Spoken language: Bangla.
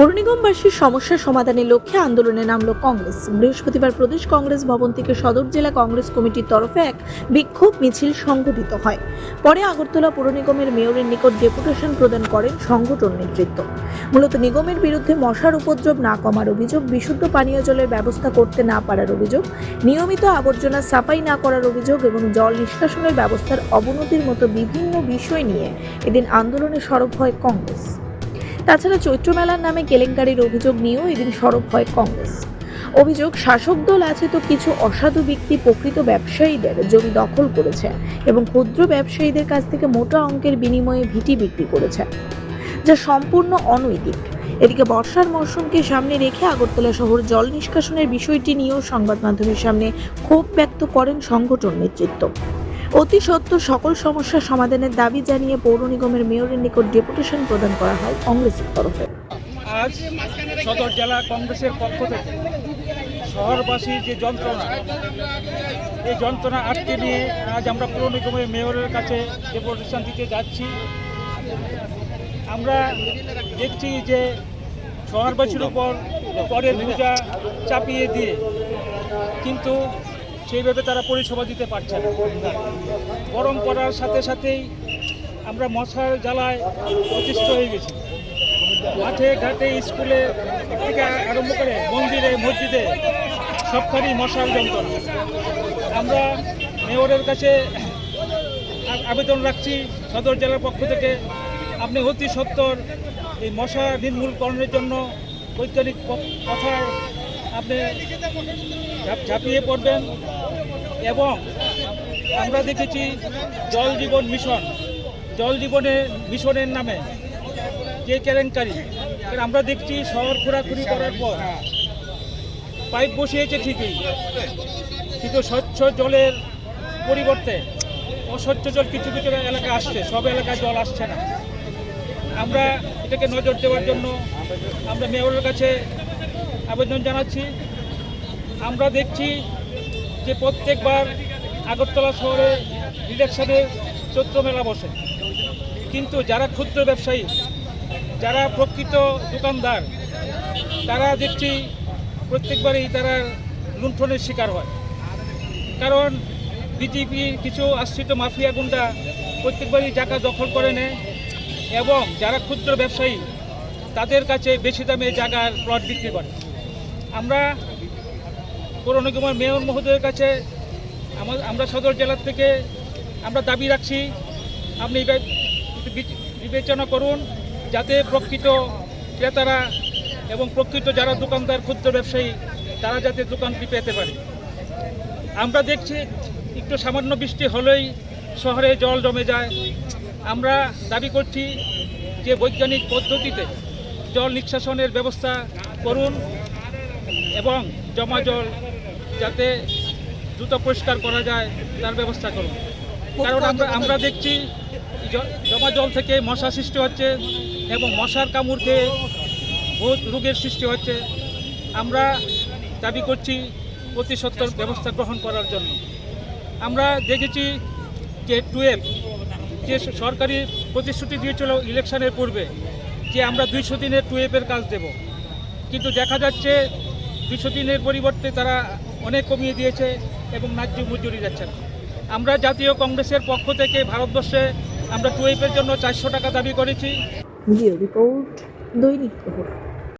পৌর নিগমবাসীর সমস্যা সমাধানের লক্ষ্যে আন্দোলনে নামল কংগ্রেস। বৃহস্পতিবার প্রদেশ কংগ্রেস ভবন থেকে সদর জেলা কংগ্রেস কমিটির তরফে এক বিক্ষোভ মিছিল সংগঠিত হয়। পরে আগরতলা পৌর নিগমের মেয়রের নিকট ডেপুটেশন প্রদান করেন সংগঠন নেতৃত্ব। মূলত নিগমের বিরুদ্ধে মশার উপদ্রব না কমার অভিযোগ, বিশুদ্ধ পানীয় জলের ব্যবস্থা করতে না পারার অভিযোগ, নিয়মিত আবর্জনা সাফাই না করার অভিযোগ এবং জল নিষ্কাশনের ব্যবস্থার অবনতির মতো বিভিন্ন বিষয় নিয়ে এদিন আন্দোলনে সরব হয় কংগ্রেস। তাছাড়া চৈত্র মেলার নামে কেলেঙ্কারির অভিযোগ নিয়েও এদিন সরব হয় কংগ্রেস। অভিযোগ, শাসক দল আছে তো কিছু অসাধু ব্যক্তি প্রকৃত ব্যবসায়ীদের জমি দখল করেছে এবং ক্ষুদ্র ব্যবসায়ীদের কাছ থেকে মোটা অঙ্কের বিনিময়ে ভিটি বিক্রি করেছে, যা সম্পূর্ণ অনৈতিক। এদিকে বর্ষার মরশুমকে সামনে রেখে আগরতলা শহর জল নিষ্কাশনের বিষয়টি নিয়েও সংবাদ মাধ্যমের সামনে ক্ষোভ ব্যক্ত করেন সংগঠন নেতৃত্ব। অতি সত্য সকল সমস্যা সমাধানের দাবি জানিয়ে পৌর নিগমের মেয়রের নিকট ডেপুটেশন প্রদান করা হয় কংগ্রেসের তরফে। আজ সদর জেলা কংগ্রেসের পক্ষ থেকে শহরবাসীর যে যন্ত্রণা, এই যন্ত্রণা আটকে নিয়ে আজ আমরা পৌর নিগমের মেয়রের কাছে ডেপুটেশন দিতে যাচ্ছি। আমরা দেখছি যে শহরবাসীর উপর করের বোঝা চাপিয়ে দিয়ে কিন্তু সেইভাবে তারা পরিষেবা দিতে পারছে না। গরম পড়ার সাথে সাথেই আমরা মশার জ্বালায় অতিষ্ঠ হয়ে গেছি। মাঠে, ঘাটে, স্কুলে থেকে আরম্ভ করে মন্দিরে, মসজিদে সবখানি মশার যন্ত্রণা। আমরা মেয়রের কাছে আবেদন রাখছি, সদর জেলার পক্ষ থেকে, আপনি অতি সত্তর এই মশা নির্মূলকরণের জন্য বৈজ্ঞানিক কথায় আপনি ঝাঁপ- ঝাঁপিয়ে পড়বেন। এবং আমরা দেখেছি জল জীবন মিশন। জল জীবনে মিশনের নামে যে কেলেঙ্কারি আমরা দেখছি শহর খোরাখুরি করার পর পাইপ বসিয়েছে ঠিকই, কিন্তু স্বচ্ছ জলের পরিবর্তে অস্বচ্ছ জল কিছু কিছু এলাকায় আসছে, সব এলাকায় জল আসছে না। আমরা এটাকে নজর দেওয়ার জন্য আমরা মেয়রের কাছে আবেদন জানাচ্ছি। আমরা দেখছি যে প্রত্যেকবার আগরতলা শহরে ইলেকশনের চৈত্র মেলা বসে। কিন্তু যারা ক্ষুদ্র ব্যবসায়ী, যারা প্রকৃত দোকানদার, তারা দেখছি প্রত্যেকবারই তারা লুণ্ঠনের শিকার হয়। কারণ বিজেপির কিছু আশ্রিত মাফিয়া গুন্ডা প্রত্যেকবারই জায়গা দখল করে নেয় এবং যারা ক্ষুদ্র ব্যবসায়ী, তাদের কাছে বেশি দামে জায়গার প্লট বিক্রি করে। আমরা পৌর নিগমের মেয়র মহোদয়ের কাছে আমা- আমরা সদর জেলার থেকে আমরা দাবি রাখছি, আপনি বিবেচনা করুন যাতে প্রকৃত ক্রেতারা এবং প্রকৃত যারা দোকানদার, ক্ষুদ্র ব্যবসায়ী, তারা যাতে দোকানটি পেতে পারে। আমরা দেখছি একটু সামান্য বৃষ্টি হলেই শহরে জল জমে যায়। আমরা দাবি করছি যে বৈজ্ঞানিক পদ্ধতিতে জল নিষ্কাশনের ব্যবস্থা করুন এবং জমা জল যাতে দ্রুত পরিষ্কার করা যায়, তার ব্যবস্থা করুন। কারণ আমরা আমরা দেখছি জমা জল থেকে মশা সৃষ্টি হচ্ছে এবং মশার কামড় খেয়ে বহুত রোগের সৃষ্টি হচ্ছে। আমরা দাবি করছি অতি সত্তর ব্যবস্থা গ্রহণ করার জন্য। আমরা দেখেছি যে টুয়েলভ, যে সরকারি প্রতিশ্রুতি দিয়েছিল ইলেকশনের পূর্বে যে আমরা দুইশো দিনের টুয়েলভের কাজ দেব। কিন্তু দেখা যাচ্ছে দুশো দিনের পরিবর্তে তারা অনেক কমিয়ে দিয়েছে এবং ন্যায্য মজুরি যাচ্ছে না। আমরা জাতীয় কংগ্রেসের পক্ষ থেকে ভারতবর্ষে আমরা টুয়েলভের জন্য চারশো টাকা দাবি করেছি। রিপোর্ট দৈনিক